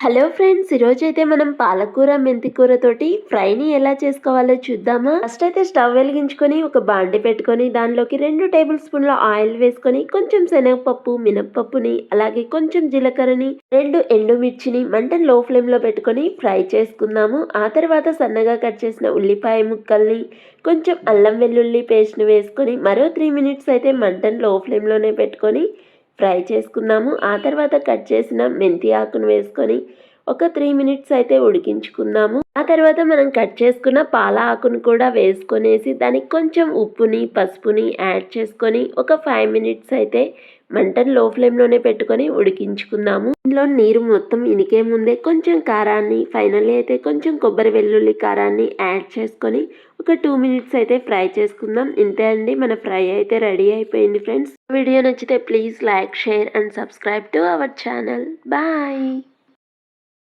Hello friends ఈరోజు అయితే మనం పాలకూర మెంతికూర తోటి ఫ్రైని ఎలా చేసుకోవాలో చూద్దామా? ఫస్ట్ అయితే స్టవ్ వెలిగించుకొని ఒక బాండి పెట్టుకొని దానిలోకి రెండు టేబుల్ స్పూన్ల ఆయిల్ వేసుకొని కొంచెం శనగపప్పు మినప్పప్పుని అలాగే కొంచెం జీలకర్రని రెండు ఎండుమిర్చిని మంటను లో ఫ్లేమ్లో పెట్టుకొని ఫ్రై చేసుకుందాము. ఆ తర్వాత సన్నగా కట్ చేసిన ఉల్లిపాయ ముక్కల్ని కొంచెం అల్లం వెల్లుల్లి పేస్ట్ని వేసుకొని మరో త్రీ మినిట్స్ అయితే మంటను లో ఫ్లేమ్లోనే పెట్టుకొని ఫ్రై చేసుకున్నాము. ఆ తర్వాత కట్ చేసిన మెంతి ఆకును వేసుకొని ఒక త్రీ మినిట్స్ అయితే ఉడికించుకుందాము ఆ తర్వాత మనం కట్ చేసుకున్న పాల ఆకును కూడా వేసుకొనేసి దానికి కొంచెం ఉప్పుని పసుపుని యాడ్ చేసుకొని ఒక ఫైవ్ మినిట్స్ అయితే మంటను లో ఫ్లేమ్లోనే పెట్టుకొని ఉడికించుకుందాము ఇందులో నీరు మొత్తం ఇనికే ముందే కొంచెం కారాన్ని ఫైనల్లీ అయితే కొంచెం కొబ్బరి వెల్లుల్లి కారాన్ని యాడ్ చేసుకొని ఒక టూ మినిట్స్ అయితే ఫ్రై చేసుకుందాం. ఇంతే అండి. మన ఫ్రై అయితే రెడీ అయిపోయింది ఫ్రెండ్స్. వీడియో నచ్చితే please like share and subscribe to our channel. Bye.